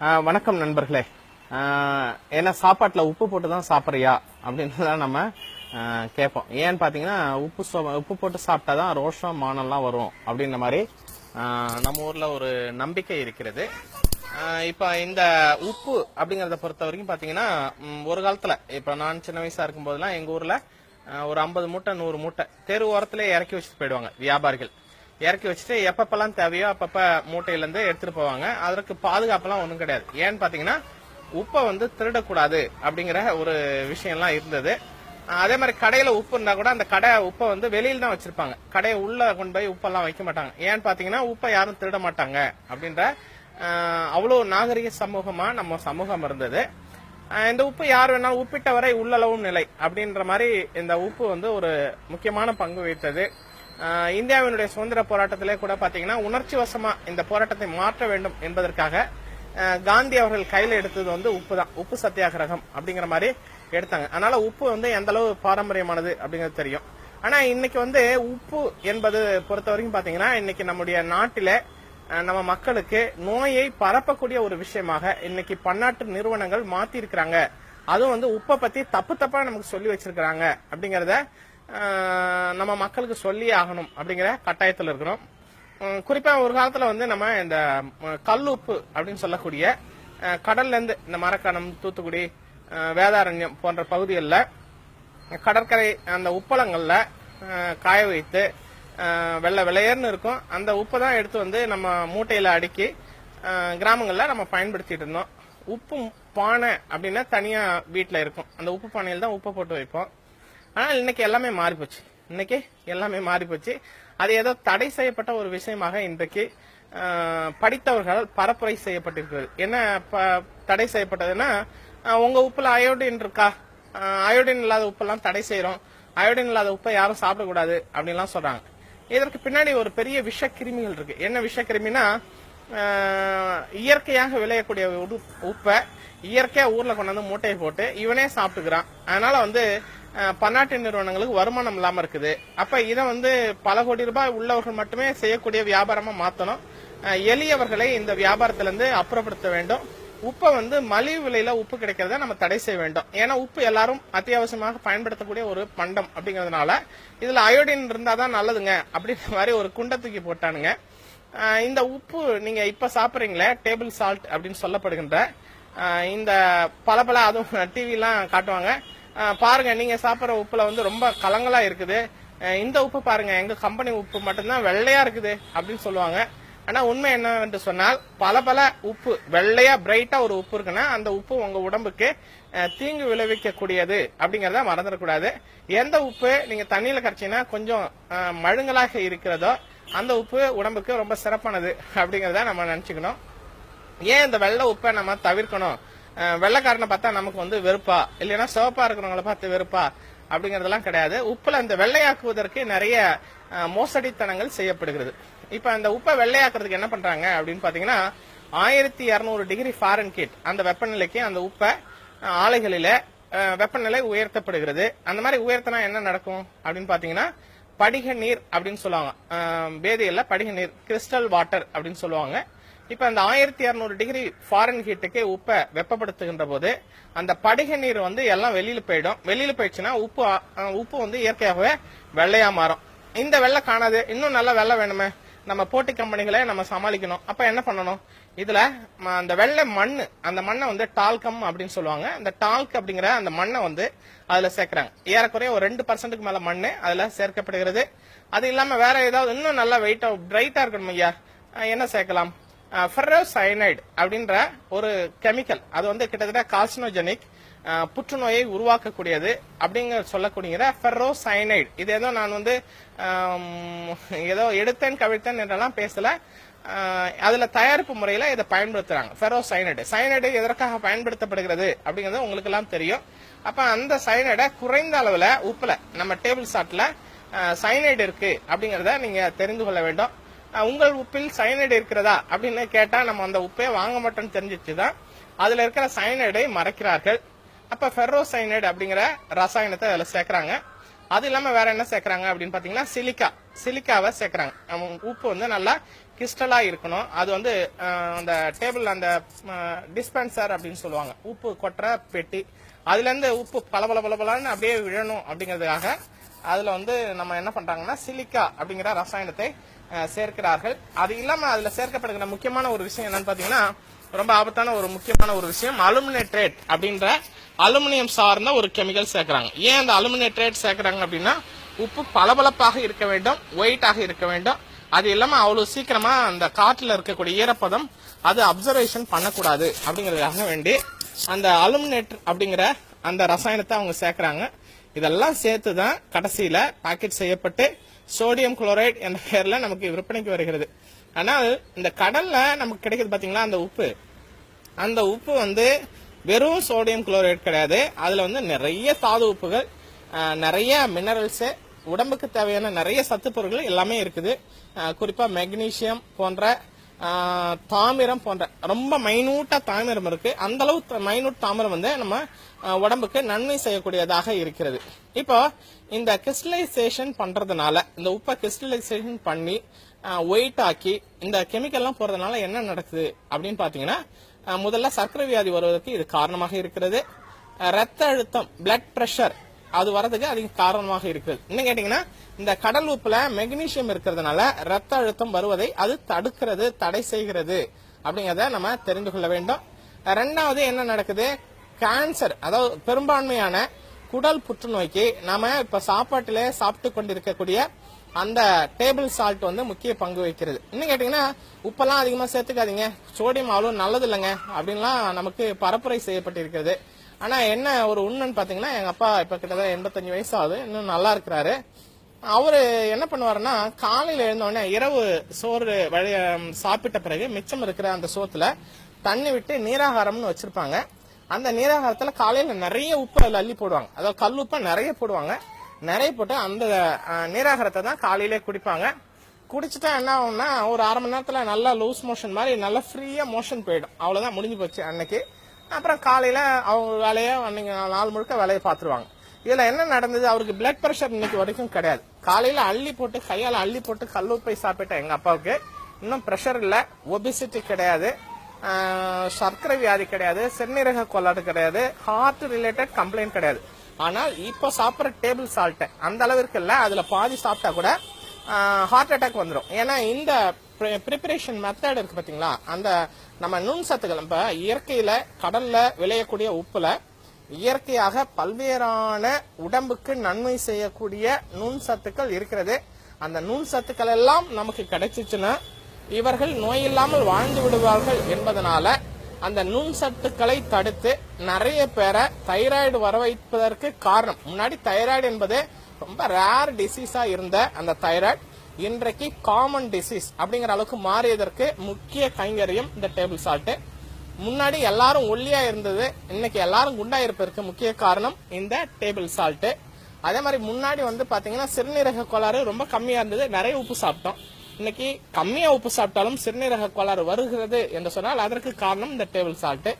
வணக்கம் நண்பர்களே. ஏன்னா சாப்பாட்டில் உப்பு போட்டு தான் சாப்பிட்றியா? அப்படின்னு தான் நம்ம கேட்போம். ஏன்னு பார்த்தீங்கன்னா உப்பு சோ- உப்பு போட்டு சாப்பிட்டா தான் ரோஷம் மானம்லாம் வரும் அப்படின்ற மாதிரி நம்ம ஊரில் ஒரு நம்பிக்கை இருக்கிறது. இப்போ இந்த உப்பு அப்படிங்கிறத பொறுத்த வரைக்கும் பார்த்தீங்கன்னா ஒரு காலத்தில் இப்போ நான் சின்ன வயசாக இருக்கும் போதெல்லாம் ஊரில் ஒரு ஐம்பது மூட்டை நூறு மூட்டை தெரு ஓரத்தில் இறக்கி வச்சுட்டு போயிடுவாங்க வியாபாரிகள். இறக்கி வச்சுட்டு எப்பப்பெல்லாம் தேவையோ அப்பப்ப மூட்டையிலேருந்து எடுத்துகிட்டு எடுத்துட்டு போவாங்க. அதற்கு பாதுகாப்பெல்லாம் ஒன்றும் கிடையாது. ஏன்னு பார்த்தீங்கன்னா உப்பை வந்து திருடக்கூடாது அப்படிங்கிற ஒரு விஷயம்லாம் இருந்தது. அதே மாதிரி கடையில் உப்பு இருந்தால் கூட அந்த கடை உப்பை வந்து வெளியில் தான் வச்சிருப்பாங்க. கடையை உள்ளே கொண்டு போய் உப்பெல்லாம் வைக்க மாட்டாங்க. ஏன்னு பார்த்தீங்கன்னா உப்பை யாரும் திருட மாட்டாங்க அப்படின்ற அவ்வளோ நாகரிக சமூகமாக நம்ம சமூகம் இருந்தது. இந்த உப்பு யார் வேணாலும் உப்பிட்ட வரை உள்ளளவும் நிலை அப்படின்ற மாதிரி இந்த உப்பு வந்து ஒரு முக்கியமான பங்கு வகித்தது. இந்தியாவினுடைய சுதந்திர போராட்டத்திலே கூட பாத்தீங்கன்னா உணர்ச்சி வசமா இந்த போராட்டத்தை மாற்ற வேண்டும் என்பதற்காக காந்தி அவர்கள் கையில எடுத்தது வந்து உப்பு தான் உப்பு சத்தியாகிரகம் அப்படிங்கிற மாதிரி எடுத்தாங்க. அதனால உப்பு வந்து எந்த அளவு பாரம்பரியமானது அப்படிங்கிறது தெரியும். ஆனா இன்னைக்கு வந்து உப்பு என்பது பொறுத்த வரைக்கும் பாத்தீங்கன்னா இன்னைக்கு நம்முடைய நாட்டில நம்ம மக்களுக்கு நோயை பரப்பக்கூடிய ஒரு விஷயமாக இன்னைக்கு பன்னாட்டு நிறுவனங்கள் மாத்தி இருக்கிறாங்க அதுவும் வந்து உப்பை பத்தி தப்பு தப்பா நமக்கு சொல்லி வச்சிருக்கிறாங்க அப்படிங்கறத நம்ம மக்களுக்கு சொல்லி ஆகணும் அப்படிங்கிற கட்டாயத்தில் இருக்கிறோம். குறிப்பாக ஒரு காலத்தில் வந்து நம்ம இந்த கல்லுப்பு அப்படின்னு சொல்லக்கூடிய கடல்லேருந்து இந்த மரக்கணம் தூத்துக்குடி வேதாரண்யம் போன்ற பகுதிகளில் கடற்கரை அந்த உப்பளங்களில் காய வைத்து வெள்ளை வெள்ளையர்னு இருக்கும். அந்த உப்பை தான் எடுத்து வந்து நம்ம மூட்டையில் அடுக்கி கிராமங்களில் நம்ம பயன்படுத்திட்டு இருந்தோம். உப்பு பானை அப்படின்னா தனியாக வீட்டில் இருக்கும். அந்த உப்பு பானையில் தான் உப்பை போட்டு வைப்போம். ஆனால் இன்னைக்கு எல்லாமே மாறி போச்சு இன்னைக்கு எல்லாமே மாறி போச்சு அது ஏதோ தடை செய்யப்பட்ட ஒரு விஷயமாக இன்றைக்கு படித்தவர்கள் பரப்புரை செய்யப்பட்டிருக்கிறது. என்ன ப- தடை செய்யப்பட்டதுன்னா உங்க உப்புல அயோடின் இருக்கா? அயோடின் இல்லாத உப்பெல்லாம் தடை செய்யறோம் அயோடின் இல்லாத உப்பை யாரும் சாப்பிடக்கூடாது அப்படின்லாம் சொல்றாங்க. இதற்கு பின்னாடி ஒரு பெரிய விஷக்கிருமிகள் இருக்கு. என்ன விஷ கிருமினா இயற்கையாக விளையக்கூடிய உப்பை இயற்கையா ஊர்ல கொண்டாந்து மூட்டையை போட்டு இவனே சாப்பிட்டுக்கிறான். அதனால வந்து பன்னாட்டு நிறுவனங்களுக்கு வருமானம் இல்லாம இருக்குது. அப்ப இதை வந்து பல கோடி ரூபாய் உள்ளவர்கள் மட்டுமே செய்யக்கூடிய வியாபாரமா மாத்தணும். எளியவர்களை இந்த வியாபாரத்துல இருந்து அப்புறப்படுத்த வேண்டும். உப்பை வந்து மலிவு விலையில உப்பு கிடைக்கிறத நம்ம தடை செய்ய வேண்டும். ஏன்னா உப்பு எல்லாரும் அத்தியாவசியமாக பயன்படுத்தக்கூடிய ஒரு பண்டம் அப்படிங்கறதுனால இதுல அயோடின் இருந்தாதான் நல்லதுங்க அப்படின்ற மாதிரி ஒரு குண்டை தூக்கி போட்டானுங்க. இந்த உப்பு நீங்க இப்ப சாப்பிடுறீங்களே டேபிள் சால்ட் அப்படின்னு சொல்லப்படுகின்ற இந்த பல பல அதுவும் டிவி எல்லாம் காட்டுவாங்க. பாருங்க நீங்க சாப்பிட்ற உப்புல வந்து ரொம்ப கலங்கலா இருக்குது. இந்த உப்பு பாருங்க எங்க கம்பெனி உப்பு மட்டும்தான் வெள்ளையா இருக்குது அப்படின்னு சொல்லுவாங்க. ஆனா உண்மை என்னவென்று சொன்னால் பல பல உப்பு வெள்ளையா பிரைட்டா ஒரு உப்பு இருக்குன்னா அந்த உப்பு உங்க உடம்புக்கு தீங்கு தீங்கு விளைவிக்கக்கூடியது அப்படிங்கறத மறந்துடக்கூடாது. எந்த உப்பு நீங்க தண்ணியில கரைச்சீங்கன்னா கொஞ்சம் மழுங்கலாக இருக்கிறதோ அந்த உப்பு உடம்புக்கு ரொம்ப சிறப்பானது அப்படிங்கறத நம்ம நினைச்சுக்கணும். ஏன் இந்த வெள்ளை உப்பை நம்ம தவிர்க்கணும்? வெள்ளைக்காரனை பார்த்தா நமக்கு வந்து வெறுப்பா. இல்லைன்னா சிவப்பா இருக்கிறவங்கள பார்த்து வெறுப்பா அப்படிங்கறதெல்லாம் கிடையாது. உப்புல இந்த வெள்ளையாக்குவதற்கு நிறைய மோசடித்தனங்கள் செய்யப்படுகிறது. இப்ப அந்த உப்பை வெள்ளையாக்குறதுக்கு என்ன பண்றாங்க அப்படின்னு பாத்தீங்கன்னா ஆயிரத்தி இருநூறு டிகிரி ஃபாரன்கீட் அந்த வெப்பநிலைக்கு அந்த உப்பை ஆலைகளில வெப்பநிலை உயர்த்தப்படுகிறது. அந்த மாதிரி உயர்த்தினா என்ன நடக்கும் அப்படின்னு பாத்தீங்கன்னா படிக நீர் அப்படின்னு சொல்லுவாங்க. அஹ், படிக நீர் கிறிஸ்டல் வாட்டர் அப்படின்னு சொல்லுவாங்க. இப்ப அந்த ஆயிரத்தி இருநூறு டிகிரி ஃபாரின் ஹீட்டுக்கு உப்பை வெப்பப்படுத்துகின்ற போது அந்த படிக நீர் வந்து எல்லாம் வெளியில போயிடும். வெளியில போயிடுச்சுன்னா உப்பு உப்பு வந்து இயற்கையாகவே வெள்ளையா மாறும். இந்த வெள்ளை காணாது. இன்னும் நல்ல வெள்ளை வேணுமே. நம்ம போட்டி கம்பெனிகளை நம்ம சமாளிக்கணும். அப்ப என்ன பண்ணணும்? இதுல ம, அந்த வெள்ளை மண் அந்த மண்ணை வந்து டால்கம் அப்படின்னு சொல்லுவாங்க. அந்த டால்க் அப்படிங்கிற அந்த மண்ணை வந்து அதுல சேர்க்கிறாங்க. ஏறக்குறைய ஒரு ரெண்டு பர்சன்ட்டுக்கு மேல மண் அதுல சேர்க்கப்படுகிறது. அது இல்லாம வேற ஏதாவது இன்னும் நல்லா வெயிட்டா பிரைட்டா இருக்கணும் ஐயா என்ன சேர்க்கலாம்? ஃபெரோசைனைடு அப்படின்ற ஒரு கெமிக்கல் அது வந்து கிட்டத்தட்ட கால்சினோஜெனிக் புற்றுநோயை உருவாக்கக்கூடியது அப்படிங்க சொல்லக்கூடிய ஃபெரோசைனைடு இது ஏதோ நான் வந்து ஏதோ எடுத்தேன் கவிழ்த்தேன் என்றெல்லாம் பேசல. அதில் அதுல தயாரிப்பு முறையில இதை பயன்படுத்துறாங்க. ஃபெரோசைனைடு சைனைடு எதற்காக பயன்படுத்தப்படுகிறது அப்படிங்கிறது உங்களுக்கு எல்லாம் தெரியும். அப்ப அந்த சைனைடை குறைந்த அளவுல உப்புல நம்ம டேபிள் சாட்ல சைனைடு இருக்கு அப்படிங்கிறத நீங்க தெரிந்து கொள்ள வேண்டும். உங்கள் உப்பில் சயனைடு இருக்கிறதா அப்படின்னு கேட்டா நம்ம அந்த உப்பே வாங்க மாட்டோம்னு தெரிஞ்சிச்சுதான். அதுல இருக்கிற சயனைடை மறைக்கிறார்கள். அப்ப ஃபெர்ரோ சைனைடு அப்படிங்கிற ரசாயனத்தை அதுல சேர்க்கறாங்க. அது இல்லாம வேற என்ன சேர்க்கறாங்க அப்படின்னு பாத்தீங்கன்னா சிலிக்கா சிலிக்காவை சேர்க்கறாங்க. உப்பு வந்து நல்லா கிறிஸ்டலா இருக்கணும். அது வந்து அந்த டேபிள் அந்த டிஸ்பென்சர் அப்படின்னு சொல்லுவாங்க. உப்பு கொட்டுற பெட்டி. அதுல இருந்து உப்பு பளபள பளபளன்னு அப்படியே விழணும் அப்படிங்கிறதுக்காக அதில் வந்து நம்ம என்ன பண்ணுறாங்கன்னா சிலிக்கா அப்படிங்கிற ரசாயனத்தை சேர்க்கிறார்கள். அது இல்லாமல் அதில் சேர்க்கப்படுகிற முக்கியமான ஒரு விஷயம் என்னன்னு பார்த்தீங்கன்னா ரொம்ப ஆபத்தான ஒரு முக்கியமான ஒரு விஷயம் அலுமினேட்ரேட் அப்படின்ற அலுமினியம் சார்ந்த ஒரு கெமிக்கல் சேர்க்குறாங்க. ஏன் அந்த அலுமினேட்ரேட் சேர்க்குறாங்க அப்படின்னா உப்பு பளபளப்பாக இருக்க வேண்டும் ஒயிட்டாக இருக்க வேண்டும். அது இல்லாமல் அவ்வளோ சீக்கிரமாக அந்த காற்றில் இருக்கக்கூடிய ஈரப்பதம் அது அப்சர்வேஷன் பண்ணக்கூடாது அப்படிங்கிறதுக்காக வேண்டி அந்த அலுமினேட் அப்படிங்கிற அந்த ரசாயனத்தை அவங்க சேர்க்குறாங்க. இதெல்லாம் சேர்த்து தான் கடைசியில் பாக்கெட் செய்யப்பட்டு சோடியம் குளோரைட் என்ற பெயரில் நமக்கு விற்பனைக்கு வருகிறது. ஆனால் இந்த கடலில் நமக்கு கிடைக்குது பார்த்தீங்களா அந்த உப்பு. அந்த உப்பு வந்து வெறும் சோடியம் குளோரைட் கிடையாது. அதில் வந்து நிறைய தாது உப்புகள் நிறைய மினரல்ஸு உடம்புக்கு தேவையான நிறைய சத்து பொருட்கள் எல்லாமே இருக்குது. குறிப்பாக மெக்னீஷியம் மெக்னீசியம் போன்ற தாமிரம் போன்ற ரொம்ப மைனூட்டா தாமிரம் இருக்கு. அந்த அளவு மைனூட் தாமிரம் வந்து நம்ம உடம்புக்கு நன்மை செய்யக்கூடியதாக இருக்கிறது. இப்போ இந்த கிறிஸ்டலைசேஷன் பண்றதுனால இந்த உப்பை கிறிஸ்டலைசேஷன் பண்ணி ஒயிட் ஆக்கி இந்த கெமிக்கல்லாம் போறதுனால என்ன நடக்குது அப்படின்னு பாத்தீங்கன்னா முதல்ல சர்க்கரை வியாதி வருவதற்கு இது காரணமாக இருக்கிறது. ரத்த அழுத்தம் பிளட் பிரஷர் அது வரதுக்கு அதிகம் காரணமாக இருக்குது இன்னும் கேட்டீங்கன்னா இந்த கடல் உப்புல மெக்னீசியம் இருக்கிறதுனால ரத்த அழுத்தம் வருவதை அது தடுக்கிறது தடை செய்கிறது. அப்படிங்கிறத நம்ம தெரிந்து கொள்ள வேண்டும். ரெண்டாவது என்ன நடக்குது? கேன்சர் அதாவது பெரும்பான்மையான குடல் புற்றுநோய்க்கு நாம இப்ப சாப்பாட்டிலே சாப்பிட்டு கொண்டிருக்கக்கூடிய அந்த டேபிள் சால்ட் வந்து முக்கிய பங்கு வகிக்கிறது. இன்னும் கேட்டீங்கன்னா உப்பெல்லாம் அதிகமா சேர்த்துக்காதீங்க. சோடியம் அவ்வளவு நல்லது இல்லைங்க அப்படின்லாம் நமக்கு பரப்புரை செய்யப்பட்டிருக்கிறது. ஆனா என்ன ஒரு உண்மைன்னு பாத்தீங்கன்னா எங்க அப்பா இப்ப கிட்டத்தட்ட எண்பத்தஞ்சு வயசு ஆகுது இன்னும் நல்லா இருக்கிறாரு. அவர் என்ன பண்ணுவாருன்னா காலையில் எழுந்தோடனே இரவு சோறு வழி சாப்பிட்ட பிறகு மிச்சம் இருக்கிற அந்த சோத்துல தண்ணி விட்டு நீராகாரம்னு வச்சிருப்பாங்க. அந்த நீராகாரத்தில் காலையில் நிறைய உப்பு அள்ளி போடுவாங்க. அதாவது கல் உப்பை நிறைய போடுவாங்க. நிறைய போட்டு அந்த நீராகாரத்தை தான் காலையிலே குடிப்பாங்க. குடிச்சிட்டா என்ன ஆகும்னா ஒரு அரை மணி நேரத்தில் நல்லா லூஸ் மோஷன் மாதிரி நல்லா ஃப்ரீயாக மோஷன் போயிடும். அவ்வளோதான் முடிஞ்சு போச்சு அன்னைக்கு. அப்புறம் காலையில் அவங்க வேலையை அன்னைக்கு நாள் முழுக்க வேலையை பார்த்துருவாங்க. இதில் என்ன நடந்தது? அவருக்கு பிளட் ப்ரெஷர் இன்னைக்கு வரைக்கும் கிடையாது. காலையில் அள்ளி போட்டு கையால் அள்ளி போட்டு கல்லுப்பை சாப்பிட்ட எங்கள் அப்பாவுக்கு இன்னும் ப்ரெஷர் இல்லை ஒபிசிட்டி கிடையாது. சர்க்கரை வியாதி கிடையாது சிறுநீரக கோளாறு கிடையாது ஹார்ட் ரிலேட்டட் கம்ப்ளைண்ட் கிடையாது. ஆனால் இப்போ சாப்பிட்ற டேபிள் சால்ட்டை அந்த அளவிற்கு இல்ல. அதில் பாதி சாப்பிட்டா கூட ஹார்ட் அட்டாக் வந்துடும் ஏன்னா இந்த ப்ரிப்பரேஷன் மெத்தட் இருக்கு பார்த்தீங்களா அந்த நம்ம நுண் சத்துக்கள் இப்ப இயற்கையில் கடலில் விளையக்கூடிய உப்புல இயற்கையாக பல்வேறான உடம்புக்கு நன்மை செய்யக்கூடிய நுண் சத்துக்கள் இருக்கிறது. அந்த நுண் சத்துக்கள் எல்லாம் நமக்கு கிடைச்சிச்சுன்னா இவர்கள் நோய் இல்லாமல் வாழ்ந்து விடுவார்கள் என்பதனால அந்த நுண் சத்துக்களை தடுத்து நிறைய பேரை தைராய்டு வர வைப்பதற்கு காரணம். முன்னாடி தைராய்டு என்பது ரொம்ப ரேர் டிசீஸா இருந்த அந்த தைராய்டு. இன்றைக்கு காமன் டிசீஸ் அப்படிங்கிற அளவுக்கு மாறியதற்கு முக்கிய கைங்கரியம் இந்த டேபிள் சால்ட்டு முன்னாடி எல்லாரும் ஒல்லியா இருந்தது இன்னைக்கு எல்லாரும் குண்டா இருப்பதற்கு முக்கிய காரணம் இந்த டேபிள் சால்ட்டு அதே மாதிரி முன்னாடி வந்து பாத்தீங்கன்னா சிறுநீரக கோளாறு ரொம்ப கம்மியா இருந்தது நிறைய உப்பு சாப்பிட்டோம். இன்னைக்கு கம்மியா உப்பு சாப்பிட்டாலும் சிறுநீரக கோளாறு வருகிறது என்று சொன்னால் அதற்கு காரணம் இந்த டேபிள் சால்ட்டு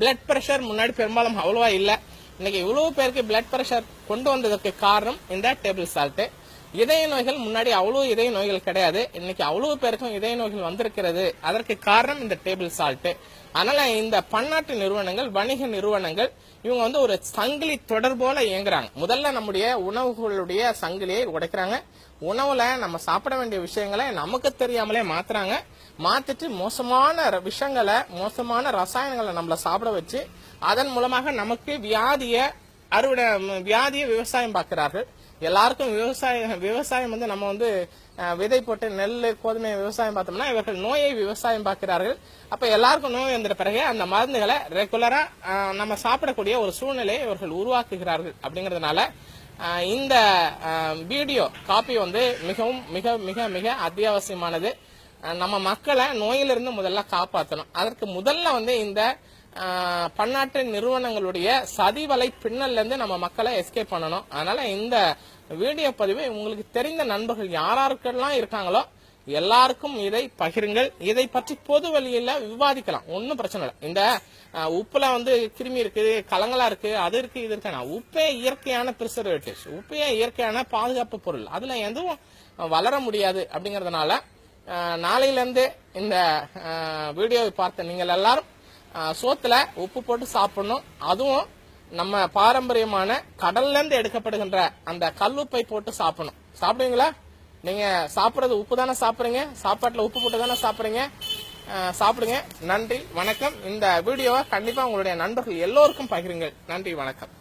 பிளட் பிரஷர் முன்னாடி பெரும்பாலும் அவ்வளவா இல்லை. இன்னைக்கு இவ்வளவு பேருக்கு பிளட் பிரஷர் கொண்டு வந்ததற்கு காரணம் இந்த டேபிள் சால்ட்டு இதய நோய்கள் முன்னாடி அவ்வளோ இதய நோய்கள் கிடையாது. இன்னைக்கு அவ்வளோ பேருக்கும் இதய நோய்கள் வந்திருக்கிறது. அதற்கு காரணம் இந்த டேபிள் சால்ட்டு அதனால இந்த பன்னாட்டு நிறுவனங்கள் வணிக நிறுவனங்கள் இவங்க வந்து ஒரு சங்கிலி தொடர் போல இயங்குறாங்க. முதல்ல நம்முடைய உணவுகளுடைய சங்கிலியை உடைக்கிறாங்க. உணவுல நம்ம சாப்பிட வேண்டிய விஷயங்களை நமக்கு தெரியாமலே மாத்துறாங்க. மாத்திட்டு மோசமான ர- விஷயங்களை மோசமான ரசாயனங்களை நம்மளை சாப்பிட வச்சு அதன் மூலமாக நமக்கு வியாதிய அறுவடை வியாதியை விவசாயம் பார்க்கிறார்கள். எல்லாருக்கும் விவசாயம் விவசாயம் வந்து நம்ம வந்து விதை போட்டு நெல் கோதுமை விவசாயம் பார்த்தோம்னா இவர்கள் நோயை விவசாயம் பார்க்கிறார்கள். அப்போ எல்லாருக்கும் நோய் வந்த பிறகு அந்த மருந்துகளை ரெகுலராக நம்ம சாப்பிடக்கூடிய ஒரு சூழ்நிலையை இவர்கள் உருவாக்குகிறார்கள். அப்படிங்கிறதுனால இந்த வீடியோ காப்பி வந்து மிகவும் மிக மிக மிக அத்தியாவசியமானது. நம்ம மக்களை நோயிலிருந்து முதல்ல காப்பாற்றணும் அதற்கு முதல்ல வந்து இந்த பன்னாட்டு நிறுவனங்களுடைய சதிவலை பின்னல்லேருந்து நம்ம மக்களை எஸ்கேப் பண்ணணும். அதனால இந்த வீடியோ பதிவு உங்களுக்கு தெரிந்த நண்பர்கள் யாராருக்கெல்லாம் இருக்காங்களோ எல்லாருக்கும் இதை பகிருங்கள். இதை பற்றி பொது வழியில் விவாதிக்கலாம். ஒன்றும் பிரச்சனை இல்லை. இந்த உப்புல வந்து கிருமி இருக்குது கலங்களா இருக்கு அது இருக்கு இது இருக்கு. உப்பே இயற்கையான பிரிசர்வேட்டிவ்ஸ் உப்பே இயற்கையான பாதுகாப்பு பொருள். அதுல எதுவும் வளர முடியாது அப்படிங்கறதுனால நாளையிலேருந்து இந்த வீடியோவை பார்த்த நீங்கள் எல்லாரும் சோத்துல உப்பு போட்டு சாப்பிடணும். அதுவும் நம்ம பாரம்பரியமான கடல்ல இருந்து எடுக்கப்படுகின்ற அந்த கல்லுப்பை போட்டு சாப்பிடணும். சாப்பிடுவீங்களா? நீங்க சாப்பிட்றது உப்பு தானே சாப்பிடுறீங்க? சாப்பாட்டுல உப்பு போட்டு தானே சாப்பிடுறீங்க? சாப்பிடுங்க. நன்றி வணக்கம். இந்த வீடியோவை கண்டிப்பா உங்களுடைய நண்பர்கள் எல்லோருக்கும் பகிருங்கள். நன்றி வணக்கம்.